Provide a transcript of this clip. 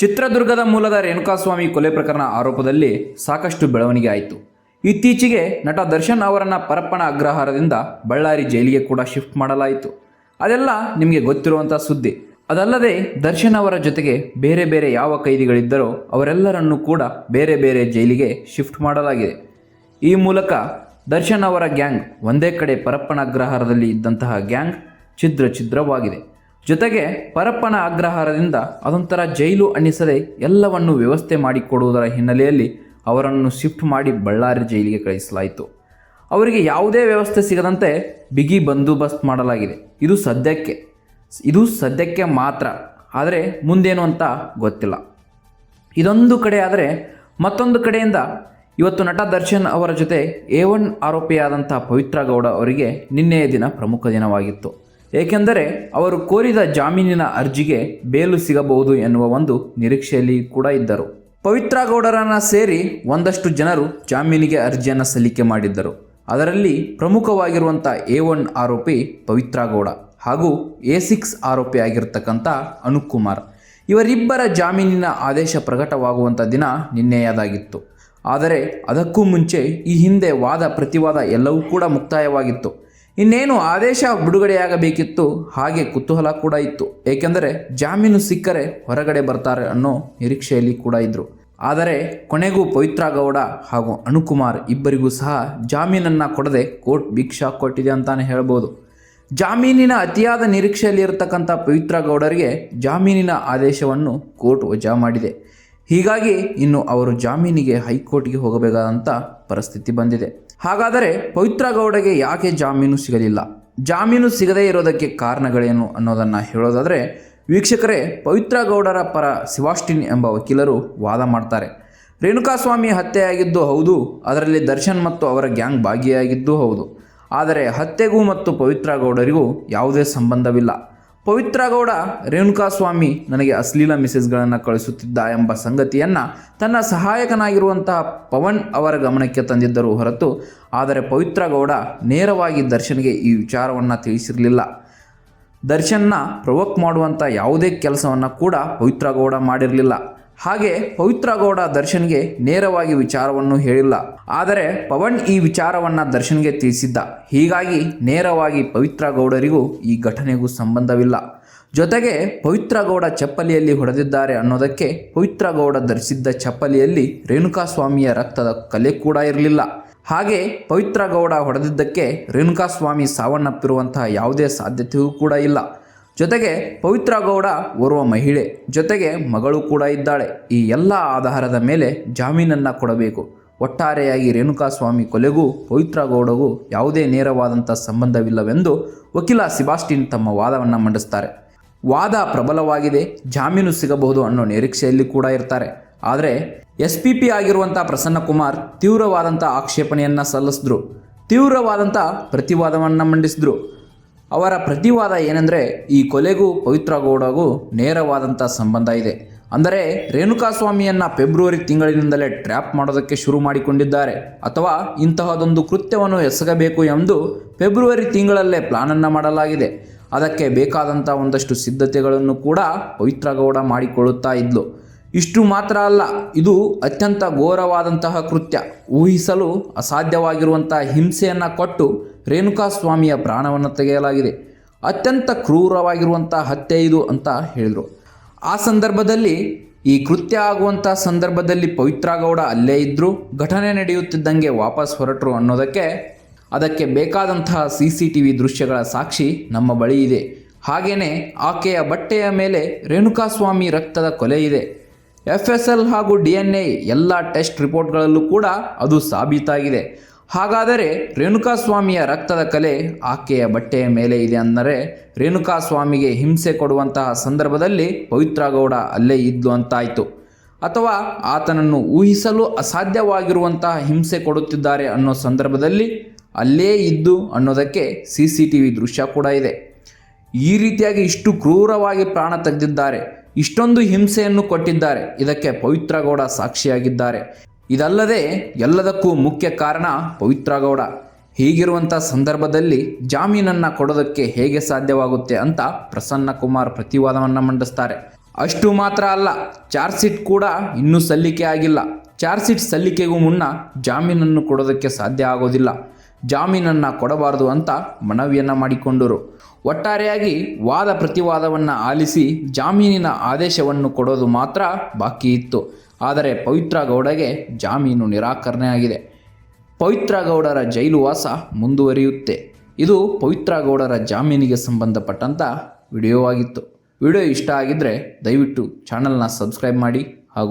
ಚಿತ್ರದುರ್ಗದ ಮೂಲದ ರೇಣುಕಾಸ್ವಾಮಿ ಕೊಲೆ ಪ್ರಕರಣ ಆರೋಪದಲ್ಲಿ ಸಾಕಷ್ಟು ಬೆಳವಣಿಗೆ ಆಯಿತು. ಇತ್ತೀಚೆಗೆ ನಟ ದರ್ಶನ್ ಅವರನ್ನ ಪರಪ್ಪನ ಅಗ್ರಹಾರದಿಂದ ಬಳ್ಳಾರಿ ಜೈಲಿಗೆ ಕೂಡ ಶಿಫ್ಟ್ ಮಾಡಲಾಯಿತು. ಅದೆಲ್ಲ ನಿಮಗೆ ಗೊತ್ತಿರುವಂಥ ಸುದ್ದಿ. ಅದಲ್ಲದೆ ದರ್ಶನ್ ಅವರ ಜೊತೆಗೆ ಬೇರೆ ಬೇರೆ ಯಾವ ಕೈದಿಗಳಿದ್ದರೋ ಅವರೆಲ್ಲರನ್ನು ಕೂಡ ಬೇರೆ ಬೇರೆ ಜೈಲಿಗೆ ಶಿಫ್ಟ್ ಮಾಡಲಾಗಿದೆ. ಈ ಮೂಲಕ ದರ್ಶನ್ ಅವರ ಗ್ಯಾಂಗ್ ಒಂದೇ ಕಡೆ ಪರಪ್ಪನ ಅಗ್ರಹಾರದಲ್ಲಿ ಇದ್ದಂತಹ ಗ್ಯಾಂಗ್ ಛಿದ್ರ ಛಿದ್ರವಾಗಿದೆ. ಜೊತೆಗೆ ಪರಪ್ಪನ ಅಗ್ರಹಾರದಿಂದ ಅದೊಂಥರ ಜೈಲು ಅನ್ನಿಸದೆ ಎಲ್ಲವನ್ನು ವ್ಯವಸ್ಥೆ ಮಾಡಿಕೊಡುವುದರ ಹಿನ್ನೆಲೆಯಲ್ಲಿ ಅವರನ್ನು ಶಿಫ್ಟ್ ಮಾಡಿ ಬಳ್ಳಾರಿ ಜೈಲಿಗೆ ಕಳಿಸಲಾಯಿತು. ಅವರಿಗೆ ಯಾವುದೇ ವ್ಯವಸ್ಥೆ ಸಿಗದಂತೆ ಬಿಗಿ ಬಂದೋಬಸ್ತ್ ಮಾಡಲಾಗಿದೆ. ಇದು ಸದ್ಯಕ್ಕೆ. ಇದು ಸದ್ಯಕ್ಕೆ ಮಾತ್ರ. ಆದರೆ ಮುಂದೇನು ಅಂತ ಗೊತ್ತಿಲ್ಲ. ಇದೊಂದು ಕಡೆ ಆದರೆ ಮತ್ತೊಂದು ಕಡೆಯಿಂದ ಇವತ್ತು ನಟ ದರ್ಶನ್ ಅವರ ಜೊತೆ ಎ ಒನ್ ಆರೋಪಿಯಾದಂಥ ಪವಿತ್ರ ಗೌಡ ಅವರಿಗೆ ನಿನ್ನೆಯ ದಿನ ಪ್ರಮುಖ ದಿನವಾಗಿತ್ತು. ಏಕೆಂದರೆ ಅವರು ಕೋರಿದ ಜಾಮೀನಿನ ಅರ್ಜಿಗೆ ಬೇಲು ಸಿಗಬಹುದು ಎನ್ನುವ ಒಂದು ನಿರೀಕ್ಷೆಯಲ್ಲಿ ಕೂಡ ಇದ್ದರು. ಪವಿತ್ರ ಗೌಡರನ್ನ ಸೇರಿ ಒಂದಷ್ಟು ಜನರು ಜಾಮೀನಿಗೆ ಅರ್ಜಿಯನ್ನು ಸಲ್ಲಿಕೆ ಮಾಡಿದ್ದರು. ಅದರಲ್ಲಿ ಪ್ರಮುಖವಾಗಿರುವಂಥ ಎ ಒನ್ ಆರೋಪಿ ಪವಿತ್ರ ಗೌಡ ಹಾಗೂ ಎ ಸಿಕ್ಸ್ ಆರೋಪಿ ಆಗಿರತಕ್ಕಂಥ ಅನುಪ್ ಇವರಿಬ್ಬರ ಜಾಮೀನಿನ ಆದೇಶ ಪ್ರಕಟವಾಗುವಂಥ ದಿನ ನಿನ್ನೆಯದಾಗಿತ್ತು. ಆದರೆ ಅದಕ್ಕೂ ಮುಂಚೆ ಈ ಹಿಂದೆ ವಾದ ಪ್ರತಿವಾದ ಎಲ್ಲವೂ ಕೂಡ ಮುಕ್ತಾಯವಾಗಿತ್ತು. ಇನ್ನೇನು ಆದೇಶ ಬಿಡುಗಡೆಯಾಗಬೇಕಿತ್ತು, ಹಾಗೆ ಕುತೂಹಲ ಕೂಡ ಇತ್ತು. ಏಕೆಂದರೆ ಜಾಮೀನು ಸಿಕ್ಕರೆ ಹೊರಗಡೆ ಬರ್ತಾರೆ ಅನ್ನೋ ನಿರೀಕ್ಷೆಯಲ್ಲಿ ಕೂಡ ಇದ್ದರು ಆದರೆ ಕೊನೆಗೂ ಪವಿತ್ರ ಗೌಡ ಹಾಗೂ ಅನುಕುಮಾರ್ ಇಬ್ಬರಿಗೂ ಸಹ ಜಾಮೀನನ್ನು ಕೊಡದೆ ಕೋರ್ಟ್ ಭಿಕ್ಷಾ ಕೊಟ್ಟಿದೆ ಅಂತಾನೆ ಹೇಳ್ಬೋದು. ಜಾಮೀನಿನ ಅತಿಯಾದ ನಿರೀಕ್ಷೆಯಲ್ಲಿ ಇರತಕ್ಕಂಥ ಪವಿತ್ರ ಗೌಡರಿಗೆ ಜಾಮೀನಿನ ಆದೇಶವನ್ನು ಕೋರ್ಟ್ ವಜಾ ಮಾಡಿದೆ. ಹೀಗಾಗಿ ಇನ್ನು ಅವರು ಜಾಮೀನಿಗೆ ಹೈಕೋರ್ಟ್ಗೆ ಹೋಗಬೇಕಾದಂಥ ಪರಿಸ್ಥಿತಿ ಬಂದಿದೆ. ಹಾಗಾದರೆ ಪವಿತ್ರ ಗೌಡಗೆ ಯಾಕೆ ಜಾಮೀನು ಸಿಗಲಿಲ್ಲ? ಜಾಮೀನು ಸಿಗದೇ ಇರೋದಕ್ಕೆ ಕಾರಣಗಳೇನು ಅನ್ನೋದನ್ನು ಹೇಳೋದಾದರೆ, ವೀಕ್ಷಕರೇ, ಪವಿತ್ರ ಗೌಡರ ಪರ ಸಿವಾಸ್ಟಿನ್ ಎಂಬ ವಕೀಲರು ವಾದ ಮಾಡ್ತಾರೆ. ರೇಣುಕಾಸ್ವಾಮಿ ಹತ್ಯೆಯಾಗಿದ್ದು ಹೌದು, ಅದರಲ್ಲಿ ದರ್ಶನ್ ಮತ್ತು ಅವರ ಗ್ಯಾಂಗ್ ಭಾಗಿಯಾಗಿದ್ದು ಹೌದು. ಆದರೆ ಹತ್ಯೆಗೂ ಮತ್ತು ಪವಿತ್ರ ಗೌಡರಿಗೂ ಯಾವುದೇ ಸಂಬಂಧವಿಲ್ಲ. ಪವಿತ್ರ ಗೌಡ ರೇಣುಕಾಸ್ವಾಮಿ ನನಗೆ ಅಶ್ಲೀಲ ಮೆಸೇಜ್ಗಳನ್ನು ಕಳಿಸುತ್ತಿದ್ದ ಎಂಬ ಸಂಗತಿಯನ್ನು ತನ್ನ ಸಹಾಯಕನಾಗಿರುವಂತಹ ಪವನ್ ಅವರ ಗಮನಕ್ಕೆ ತಂದಿದ್ದರು ಹೊರತು, ಆದರೆ ಪವಿತ್ರ ಗೌಡ ನೇರವಾಗಿ ದರ್ಶನ್ಗೆ ಈ ವಿಚಾರವನ್ನು ತಿಳಿಸಿರಲಿಲ್ಲ. ದರ್ಶನ್ನ ಪ್ರವೋಕ್ ಮಾಡುವಂಥ ಯಾವುದೇ ಕೆಲಸವನ್ನು ಕೂಡ ಪವಿತ್ರ ಗೌಡ ಮಾಡಿರಲಿಲ್ಲ. ಹಾಗೆ ಪವಿತ್ರ ಗೌಡ ದರ್ಶನ್ಗೆ ನೇರವಾಗಿ ವಿಚಾರವನ್ನು ಹೇಳಿಲ್ಲ. ಆದರೆ ಪವನ್ ಈ ವಿಚಾರವನ್ನು ದರ್ಶನ್ಗೆ ತಿಳಿಸಿದ್ದ. ಹೀಗಾಗಿ ನೇರವಾಗಿ ಪವಿತ್ರ ಗೌಡರಿಗೂ ಈ ಘಟನೆಗೂ ಸಂಬಂಧವಿಲ್ಲ. ಜೊತೆಗೆ ಪವಿತ್ರ ಗೌಡ ಚಪ್ಪಲಿಯಲ್ಲಿ ಹೊಡೆದಿದ್ದಾರೆ ಅನ್ನೋದಕ್ಕೆ ಪವಿತ್ರ ಗೌಡ ಧರಿಸಿದ್ದ ಚಪ್ಪಲಿಯಲ್ಲಿ ರೇಣುಕಾಸ್ವಾಮಿಯ ರಕ್ತದ ಕಲೆ ಕೂಡ ಇರಲಿಲ್ಲ. ಹಾಗೆ ಪವಿತ್ರ ಗೌಡ ಹೊಡೆದಿದ್ದಕ್ಕೆ ರೇಣುಕಾಸ್ವಾಮಿ ಸಾವನ್ನಪ್ಪಿರುವಂತಹ ಯಾವುದೇ ಸಾಧ್ಯತೆಯೂ ಕೂಡ ಇಲ್ಲ. ಜೊತೆಗೆ ಪವಿತ್ರ ಗೌಡ ಓರ್ವ ಮಹಿಳೆ. ಜೊತೆಗೆ ಮಗಳು ಕೂಡ ಇದ್ದಾಳೆ. ಈ ಎಲ್ಲ ಆಧಾರದ ಮೇಲೆ ಜಾಮೀನನ್ನು ಕೊಡಬೇಕು. ಒಟ್ಟಾರೆಯಾಗಿ ರೇಣುಕಾಸ್ವಾಮಿ ಕೊಲೆಗೂ ಪವಿತ್ರ ಗೌಡಗೂ ಯಾವುದೇ ನೇರವಾದಂಥ ಸಂಬಂಧವಿಲ್ಲವೆಂದು ವಕೀಲ ಸಿಬಾಸ್ಟಿನ್ ತಮ್ಮ ವಾದವನ್ನು ಮಂಡಿಸ್ತಾರೆ. ವಾದ ಪ್ರಬಲವಾಗಿದೆ. ಜಾಮೀನು ಸಿಗಬಹುದು ಅನ್ನೋ ನಿರೀಕ್ಷೆಯಲ್ಲಿ ಕೂಡ ಇರ್ತಾರೆ. ಆದರೆ ಎಸ್ ಪಿ ಪಿ ಆಗಿರುವಂಥ ಪ್ರಸನ್ನಕುಮಾರ್ ತೀವ್ರವಾದಂಥ ಆಕ್ಷೇಪಣೆಯನ್ನು ಸಲ್ಲಿಸಿದ್ರು. ತೀವ್ರವಾದಂಥ ಪ್ರತಿವಾದವನ್ನು ಮಂಡಿಸಿದ್ರು. ಅವರ ಪ್ರತಿವಾದ ಏನೆಂದರೆ ಈ ಕೊಲೆಗೂ ಪವಿತ್ರ ಗೌಡಗೂ ನೇರವಾದಂಥ ಸಂಬಂಧ ಇದೆ. ಅಂದರೆ ರೇಣುಕಾಸ್ವಾಮಿಯನ್ನು ಫೆಬ್ರವರಿ ತಿಂಗಳಿನಿಂದಲೇ ಟ್ರ್ಯಾಪ್ ಮಾಡೋದಕ್ಕೆ ಶುರು ಮಾಡಿಕೊಂಡಿದ್ದಾರೆ. ಅಥವಾ ಇಂತಹದೊಂದು ಕೃತ್ಯವನ್ನು ಎಸಗಬೇಕು ಎಂದು ಫೆಬ್ರವರಿ ತಿಂಗಳಲ್ಲೇ ಪ್ಲಾನನ್ನು ಮಾಡಲಾಗಿದೆ. ಅದಕ್ಕೆ ಬೇಕಾದಂಥ ಒಂದಷ್ಟು ಸಿದ್ಧತೆಗಳನ್ನು ಕೂಡ ಪವಿತ್ರ ಗೌಡ ಮಾಡಿಕೊಳ್ಳುತ್ತಾ ಇದ್ಲು. ಇಷ್ಟು ಮಾತ್ರ ಅಲ್ಲ, ಇದು ಅತ್ಯಂತ ಘೋರವಾದಂತಹ ಕೃತ್ಯ. ಊಹಿಸಲು ಅಸಾಧ್ಯವಾಗಿರುವಂತಹ ಹಿಂಸೆಯನ್ನು ಕೊಟ್ಟು ರೇಣುಕಾಸ್ವಾಮಿಯ ಪ್ರಾಣವನ್ನು ತೆಗೆಯಲಾಗಿದೆ. ಅತ್ಯಂತ ಕ್ರೂರವಾಗಿರುವಂಥ ಹತ್ಯೆ ಇದು ಅಂತ ಹೇಳಿದರು. ಆ ಸಂದರ್ಭದಲ್ಲಿ, ಈ ಕೃತ್ಯ ಆಗುವಂಥ ಸಂದರ್ಭದಲ್ಲಿ ಪವಿತ್ರ ಗೌಡ ಅಲ್ಲೇ ಇದ್ದರು ಘಟನೆ ನಡೆಯುತ್ತಿದ್ದಂಗೆ ವಾಪಸ್ ಹೊರಟರು ಅನ್ನೋದಕ್ಕೆ ಅದಕ್ಕೆ ಬೇಕಾದಂತಹ ಸಿ ಸಿ ಟಿ ವಿ ದೃಶ್ಯಗಳ ಸಾಕ್ಷಿ ನಮ್ಮ ಬಳಿ ಇದೆ. ಹಾಗೆಯೇ ಆಕೆಯ ಬಟ್ಟೆಯ ಮೇಲೆ ರೇಣುಕಾಸ್ವಾಮಿ ರಕ್ತದ ಕೊಲೆ ಇದೆ. ಎಫ್ ಎಸ್ ಎಲ್ ಹಾಗೂ ಡಿ ಎನ್ ಎ ಎಲ್ಲ ಟೆಸ್ಟ್ ರಿಪೋರ್ಟ್ಗಳಲ್ಲೂ ಕೂಡ ಅದು ಸಾಬೀತಾಗಿದೆ. ಹಾಗಾದರೆ ರೇಣುಕಾಸ್ವಾಮಿಯ ರಕ್ತದ ಕಲೆ ಆಕೆಯ ಬಟ್ಟೆಯ ಮೇಲೆ ಇದೆ ಅಂದರೆ ರೇಣುಕಾಸ್ವಾಮಿಗೆ ಹಿಂಸೆ ಕೊಡುವಂತಹ ಸಂದರ್ಭದಲ್ಲಿ ಪವಿತ್ರ ಗೌಡ ಅಲ್ಲೇ ಇದ್ದು ಅಂತಾಯಿತು. ಅಥವಾ ಆತನನ್ನು ಊಹಿಸಲು ಅಸಾಧ್ಯವಾಗಿರುವಂತಹ ಹಿಂಸೆ ಕೊಡುತ್ತಿದ್ದಾರೆ ಅನ್ನೋ ಸಂದರ್ಭದಲ್ಲಿ ಅಲ್ಲೇ ಇದ್ದು ಅನ್ನೋದಕ್ಕೆ ಸಿ ಸಿ ಟಿ ವಿ ದೃಶ್ಯ ಕೂಡ ಇದೆ. ಈ ರೀತಿಯಾಗಿ ಇಷ್ಟು ಕ್ರೂರವಾಗಿ ಪ್ರಾಣ ತೆಗೆದಿದ್ದಾರೆ. ಇಷ್ಟೊಂದು ಹಿಂಸೆಯನ್ನು ಕೊಟ್ಟಿದ್ದಾರೆ. ಇದಕ್ಕೆ ಪವಿತ್ರ ಗೌಡ ಸಾಕ್ಷಿಯಾಗಿದ್ದಾರೆ. ಇದಲ್ಲದೆ ಎಲ್ಲದಕ್ಕೂ ಮುಖ್ಯ ಕಾರಣ ಪವಿತ್ರಗೌಡ. ಹೀಗಿರುವಂಥ ಸಂದರ್ಭದಲ್ಲಿ ಜಾಮೀನನ್ನು ಕೊಡೋದಕ್ಕೆ ಹೇಗೆ ಸಾಧ್ಯವಾಗುತ್ತೆ ಅಂತ ಪ್ರಸನ್ನ ಕುಮಾರ್ ಪ್ರತಿವಾದವನ್ನು ಮಂಡಿಸ್ತಾರೆ. ಅಷ್ಟು ಮಾತ್ರ ಅಲ್ಲ, ಚಾರ್ಜ್ ಶೀಟ್ ಕೂಡ ಇನ್ನೂ ಸಲ್ಲಿಕೆ ಆಗಿಲ್ಲ. ಚಾರ್ಜ್ ಶೀಟ್ ಸಲ್ಲಿಕೆಗೂ ಮುನ್ನ ಜಾಮೀನನ್ನು ಕೊಡೋದಕ್ಕೆ ಸಾಧ್ಯ ಆಗೋದಿಲ್ಲ. ಜಾಮೀನನ್ನು ಕೊಡಬಾರದು ಅಂತ ಮನವಿಯನ್ನು ಮಾಡಿಕೊಂಡರು. ಒಟ್ಟಾರೆಯಾಗಿ ವಾದ ಪ್ರತಿವಾದವನ್ನು ಆಲಿಸಿ ಜಾಮೀನಿನ ಆದೇಶವನ್ನು ಕೊಡೋದು ಮಾತ್ರ ಬಾಕಿ ಇತ್ತು. ಆದರೆ ಪವಿತ್ರ ಗೌಡಗೆ ಜಾಮೀನು ನಿರಾಕರಣೆ ಆಗಿದೆ. ಪವಿತ್ರ ಗೌಡರ ಜೈಲು ವಾಸ ಮುಂದುವರಿಯುತ್ತೆ. ಇದು ಪವಿತ್ರ ಗೌಡರ ಜಾಮೀನಿಗೆ ಸಂಬಂಧಪಟ್ಟಂಥ ವಿಡಿಯೋ ಆಗಿತ್ತು ವಿಡಿಯೋ ಇಷ್ಟ ಆಗಿದ್ದರೆ ದಯವಿಟ್ಟು ಚಾನಲ್ನ ಸಬ್ಸ್ಕ್ರೈಬ್ ಮಾಡಿ.